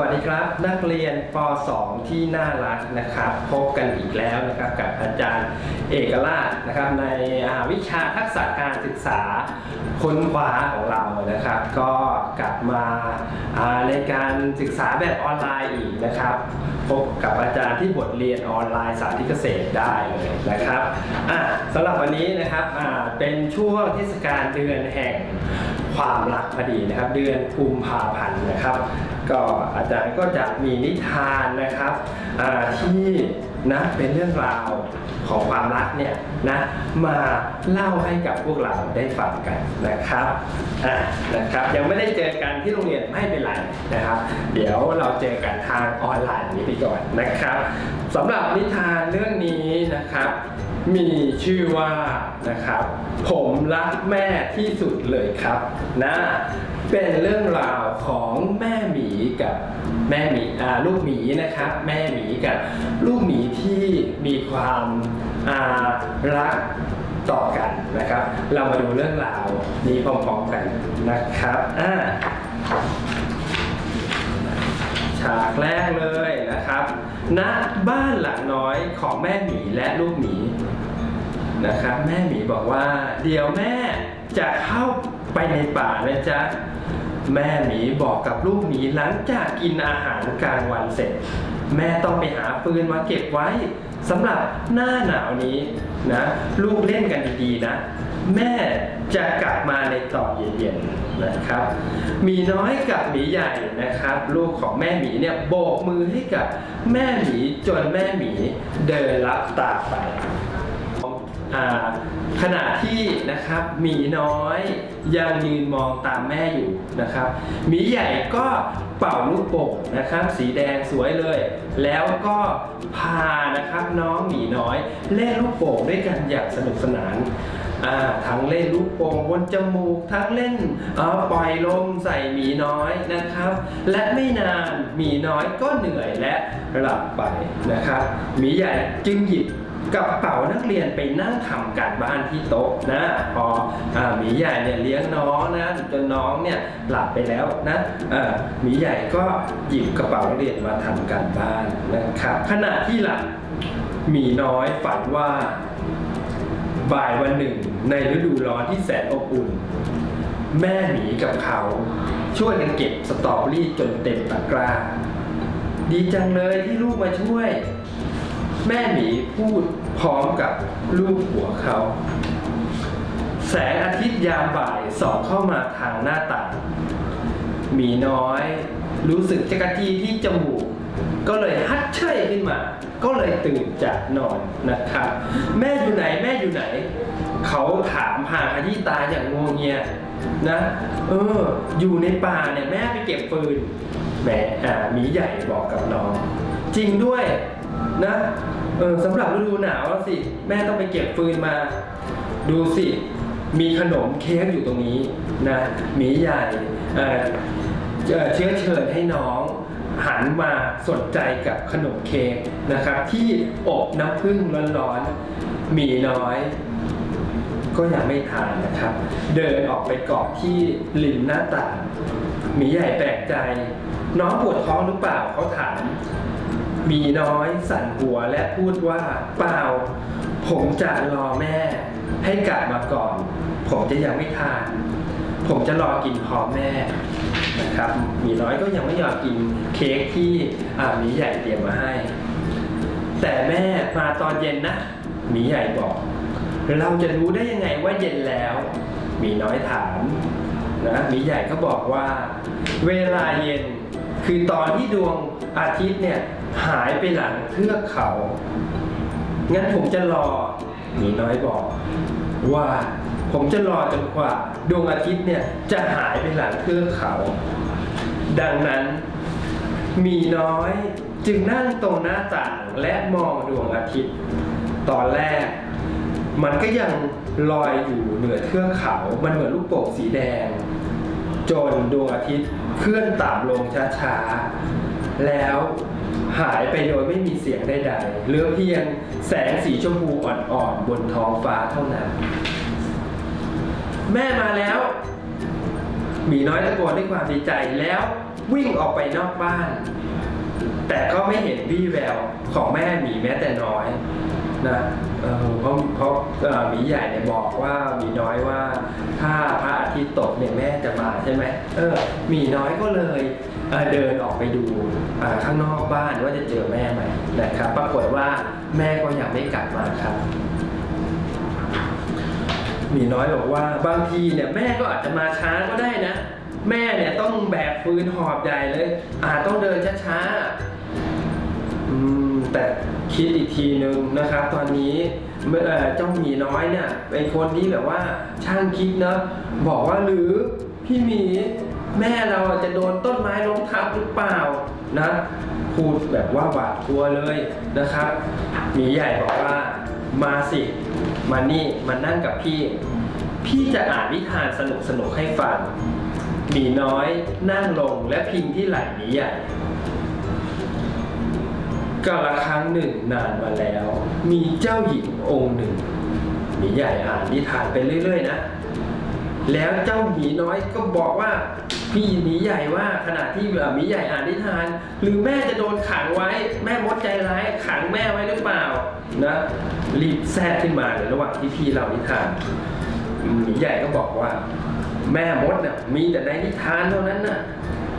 วัสดีครับ นักเรียนป .2 ที่น่ารักนะครับ พบกันอีกแล้วนะครับกับอาจารย์เอกราชนะครับ ในวิชาทักษะการศึกษาค้นคว้าของเรานะครับ ก็กลับมาในการศึกษาแบบออนไลน์อีกนะครับ พบกับอาจารย์ที่บทเรียนออนไลน์สาธิตเกษตรได้เลยนะครับสำหรับวันนี้นะครับเป็นช่วงเทศกาลเดือนแห่ง ความรักพอดีนะครับ เดือนกุมภาพันธ์นะครับ ก็อาจารย์ก็จะมีนิทานนะครับที่นะเป็นเรื่องราวของความรักเนี่ยนะมาเล่าให้กับพวกเราได้ฟังกันนะครับอ่านะครับยังไม่ได้เจอกันที่โรงเรียนไม่เป็นไรนะครับ เดี๋ยวเราเจอกันทางออนไลน์นี้ไปก่อนนะครับสำหรับนิทานเรื่องนี้นะครับ มีชื่อว่านะครับ ผมรักแม่ที่สุดเลยครับนะเป็นเรื่องราวของแม่หมีกับแม่หมีอ่าลูกหมีนะครับ แม่หมีกับลูกหมีที่มีความอ่ารักต่อกันนะครับ เรามาดูเรื่องราวนี้พร้อมๆกันนะครับอ่า ฉากแรกเลยนะครับณบ้านหลังน้อยของแม่หมีและลูกหมีนะครับแม่หมีบอกว่า เดี๋ยวแม่จะเข้าไปในป่านะจ๊ะแม่หมีบอกกับลูกหมีหลังจากกินอาหารกลางวันเสร็จ แม่ต้องไปหาปืนมาเก็บไว้สำหรับหน้าหนาวนี้นะลูกเล่นกันดีๆนะ แม่จะกลับมาในตอนเย็นๆนะครับหมีน้อยกับหมีใหญ่นะครับ ลูกของแม่หมีเนี่ยโบกมือให้กับแม่หมีจนแม่หมีเดินรับตาไปขณะที่นะครับหมีน้อยยังยืนมองตามแม่อยู่นะครับหมีใหญ่ก็เป่าลูกโป่งนะครับ สีแดงสวยเลย แล้วก็พานะครับน้องหมีน้อยเล่นลูกโป่งด้วยกันอย่างสนุกสนาน อ่าทั้งเล่นลูกโป่งบนจมูก ทั้งเล่นเอ่อปล่อยลมใส่หมีน้อยนะครับ และไม่นานหมีน้อยก็เหนื่อยและหลับไปนะครับหมีใหญ่จึงหยิบกระเป๋านักเรียนไปนั่งทำการบ้านที่โต๊ะนะพออหมีใหญ่เนี่ยเลี้ยงน้องนะจนน้องเนี่ยหลับไปแล้วนะหมีใหญ่ก็หยิบกระเป๋านักเรียนมาทำการบ้านนะครับขณะที่หลับหมีน้อยฝันว่าบ่ายวันหนึ่ง ในฤดูร้อนที่แสนอบอุ่น แม่หมีกับเขา ช่วยกันเก็บสตรอเบอรี่จนเต็มตะกร้า ดีจังเลยที่ลูกมาช่วย แม่หมีพูดพร้อมกับลูกหัวเขา แสงอาทิตย์ยามบ่ายส่องเข้ามาทางหน้าต่างหมีน้อย รู้สึกจักรจีที่จมูกก็เลยฮัดเชยขึ้นมา ก็เลยตื่นจากนอนนะครับ แม่อยู่ไหนแม่อยู่ไหน เขาถามหาขยี้ตาอย่างงงเงียนะ เออ อยู่ในป่าเนี่ยแม่ไปเก็บฟืนแหมอ่าหมีใหญ่บอกกับน้อง จริงด้วยนะเออสำหรับฤดูหนาวแล้วสิ แม่ต้องไปเก็บฟืนมา ดูสิ มีขนมเค้กอยู่ตรงนี้นะหมีใหญ่เอ่อเอ่อเชื้อเชิญให้น้องหันมาสนใจกับขนมเค้กนะครับ ที่อบน้ำผึ้งร้อนๆหมีน้อย ก็ยังไม่ทานนะครับ เดินออกไปเกาะที่ริมหน้าต่างหมีใหญ่แปลกใจ น้องปวดท้องหรือเปล่าเขาถามมีน้อยสั่นหัวและพูดว่าเปล่า ผมจะรอแม่ ให้กลับมาก่อน ผมจะยังไม่ทาน ผมจะรอกินพร้อมแม่นะครับมีน้อยก็ยังไม่ยอมกินเค้กที่มีใหญ่เตรียมมาให้ แต่แม่มาตอนเย็นนะมีใหญ่บอก เราจะรู้ได้ยังไงว่าเย็นแล้ว มีน้อยถามนะมีใหญ่ก็บอกว่า เวลาเย็นคือตอนที่ดวงอาทิตย์เนี่ยหายไปหลังเทือกเขา งั้นผมจะรอมีน้อยบอก ว่าผมจะรอจนกว่า ดวงอาทิตย์เนี่ยจะหายไปหลังเทือกเขา ดังนั้น มีน้อยจึงนั่งตรงหน้าต่างและมองดวงอาทิตย์ ตอนแรก มันก็ยังลอยอยู่เหนือเทือกเขา มันเหมือนลูกโป่งสีแดง จนดวงอาทิตย์เคลื่อนต่ำลงช้าๆ แล้วหายไปโดยไม่มีเสียงใดๆเหลือเพียงแสงสีชมพูอ่อนๆ บนท้องฟ้าเท่านั้น แม่มาแล้วหมีน้อยตะโกนด้วยความดีใจแล้ววิ่งออกไปนอกบ้าน แต่ก็ไม่เห็นวี่แววของแม่หมีแม้แต่น้อย นะเออเพราะเพราะเอ่อหมีใหญ่เนี่ยบอกว่าหมีน้อยว่า ถ้าพระอาทิตย์ตกเนี่ยแม่จะมาใช่ไหมเออหมีน้อยก็เลยเอ่อเดินออกไปดูอ่าข้างนอกบ้านว่าจะเจอแม่ไหมนะครับ ปรากฏว่าแม่ก็ยังไม่กลับมาครับ หมีน้อยบอกว่าบางทีเนี่ยแม่ก็อาจจะมาช้าก็ได้นะ แม่เนี่ยต้องแบกฟืนหอบใหญ่เลยอาจต้องเดินช้าๆ แต่คิดอีกทีนึงนะครับ ตอนนี้เจ้าหมีน้อยเนี่ยเป็นคนที่แบบว่าช่างคิดเนะบอกว่าหรือพี่หมีแม่เราจะโดนต้นไม้ล้มทับหรือเปล่านะพูดแบบว่าหวาดกลัวเลยนะครับ หมีใหญ่บอกว่ามาสิมานี่มานั่งกับพี่ พี่จะอ่านนิทานสนุกสนุกให้ฟังหมีน้อยนั่งลงและพิงที่ไหล่หมีใหญ่ กาละครั้งหนึ่งนานมาแล้ว มีเจ้าหญิงองค์หนึ่งหมีใหญ่อ่านนิทานไปเรื่อย ๆ นะ แล้วเจ้าหมีน้อยก็บอกว่า พี่หมีใหญ่ว่าขณะที่หมีใหญ่อ่านนิทาน หรือแม่จะโดนขังไว้ แม่มดใจร้ายขังแม่ไว้หรือเปล่านะรีบแทรกขึ้นมาในระหว่างที่พี่เล่านิทานหมีใหญ่ก็บอกว่า แม่มดน่ะมีแต่ในนิทานเท่านั้นน่ะ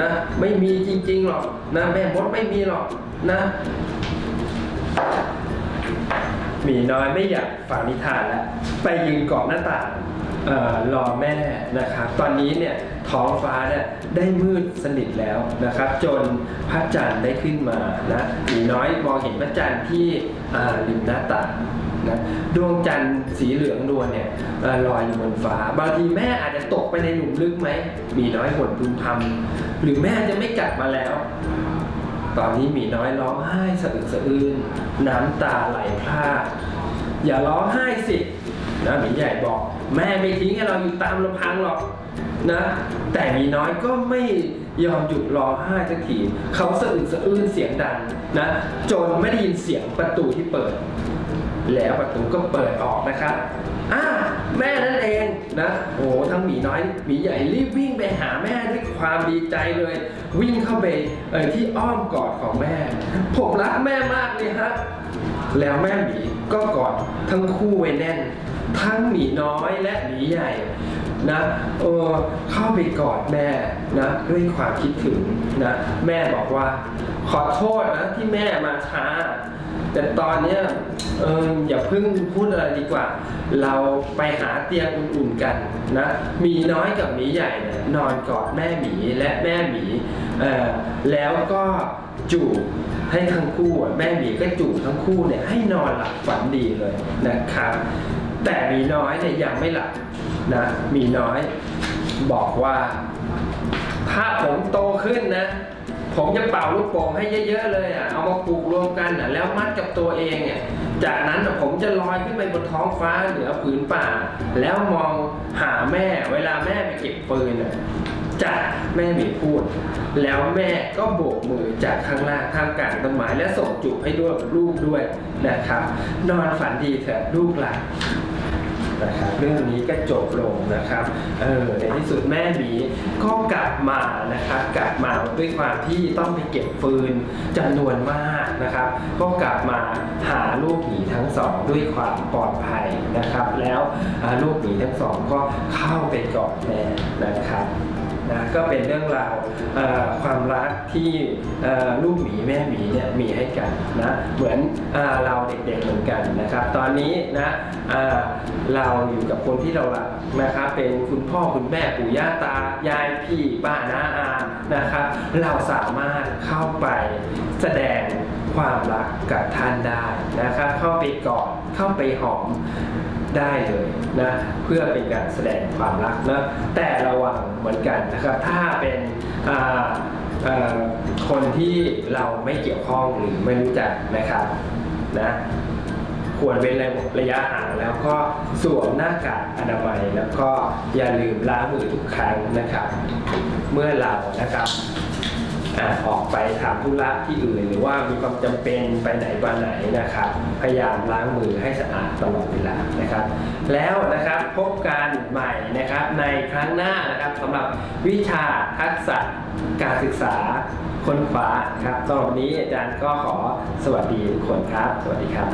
นะไม่มีจริงๆหรอกนะแม่มดไม่มีหรอก นะ หมีน้อยไม่อยากฟังนิทานแล้ว ไปยืนเกาะหน้าต่างออรอแม่นะครับ ตอนนี้เนี่ยท้องฟ้าเนี่ยได้มืดสนิทแล้วนะครับ จนพระจันทร์ได้ขึ้นมานะหมีน้อยมองเห็นพระจันทร์ที่ริมหน้าต่างนะดวงจันทร์สีเหลืองนวลเนี่ยอลอยอยู่บนฟ้า บางทีแม่อาจจะตกไปในหลุมลึกไหมหมีน้อยบ่นพึมพำหรือแม่จะไม่กลับมาแล้ว ตอนนี้หมีน้อยร้องไห้สะอึกสะอื้นน้ำตาไหลพลาดอย่าร้องไห้สินะหมีใหญ่บอก แม่ไม่ทิ้งให้เราอยู่ตามลำพังหรอกนะ แต่หมีน้อยก็ไม่ยอมหยุดร้องไห้สักทีเขาสะอึกสะอื้นเสียงดังนะ จนไม่ได้ยินเสียงประตูที่เปิด แล้วประตูก็เปิดออกนะครับอ้าแม่นั่นเองนะโอ้ทั้งหมีน้อยหมีใหญ่รีบวิ่งไปหาแม่ด้วยความดีใจเลย วิ่งเข้าไปเออที่อ้อมกอดของแม่ ผมรักแม่มากเลยฮะแล้วแม่หมีก็กอดทั้งคู่ไว้แน่น ทั้งหมีน้อยและหมีใหญ่ นะเออเข้าไปกอดแม่นะด้วยความคิดถึงนะแม่บอกว่า ขอโทษนะที่แม่มาช้า แต่ตอนเนี้ยเอออย่าเพิ่งพูดอะไรดีกว่า เราไปหาเตียงอุ่นๆกันนะมีน้อยกับหมีใหญ่เนี่ยนอนกอดแม่หมีและแม่หมีเอ่อแล้วก็จูบให้ทั้งคู่แม่หมีก็จูบทั้งคู่เนี่ยให้นอนหลับฝันดีเลยนะครับแต่หมีน้อยเนี่ยยังไม่หลับ นะมีน้อย บอกว่า ถ้าผมโตขึ้นนะ ผมจะเป่าลูกโป่งให้เยอะ ๆ เลยอะเอามาปลูกรวมกันอะแล้วมัดกับตัวเองอะจากนั้นอะผมจะลอยขึ้นไปบนท้องฟ้าเหนือผืนป่า แล้วมองหาแม่เวลาแม่ไปเก็บปืนอะจะแม่หมีพูด แล้วแม่ก็โบกมือจากข้างล่างท่ามกลางต้นไม้และส่งจุบให้ด้วยลูกด้วยนะครับ นอนฝันดีเถอะลูกหลาน นะครับเรื่องนี้ก็จบลงนะครับเออในที่สุดแม่หมีก็กลับมานะครับกลับมาด้วยความที่ต้องไปเก็บฟืนจำนวนมากนะครับ ก็กลับมาหาลูกหมีทั้งสองด้วยความปลอดภัยนะครับ แล้วลูกหมีทั้งสองก็เข้าไปกอดแม่นะครับ นะก็เป็นเรื่องราวความรักที่ลูกหมีแม่หมีเนี่ยมีให้กันนะเหมือนอเราเด็กๆเหมือนกันนะครับ ตอนนี้นะเราอยู่กับคนที่เรารักนะครับเป็นคุณพ่อคุณแม่ปู่ย่าตายายพี่ป้าน้าอานะครับ เราสามารถเข้าไปแสดง ความรักกับท่านได้นะครับเข้าไปกอดเข้าไปหอมได้เลยนะเพื่อเป็นการแสดงความรักนะแต่ระวังเหมือนกันนะครับถ้าเป็นคนที่เราไม่เกี่ยวข้องหรือไม่รู้จักนะครับนะควรเว้นระยะห่างแล้วก็สวมหน้ากากอนามัยแล้วก็อย่าลืมล้างมือทุกครั้งนะครับ เมื่อเรานะครับ ออกไปทำธุระที่อื่น หรือว่ามีความจำเป็นไปไหนมาไหนนะครับ พยายามล้างมือให้สะอาดตลอดเวลานะครับ แล้วนะครับพบกันใหม่นะครับในครั้งหน้านะครับสำหรับวิชาทักษะการศึกษาค้นคว้าครับสำหรับวันนี้อาจารย์ก็ขอสวัสดีทุกคนครับ สวัสดีครับ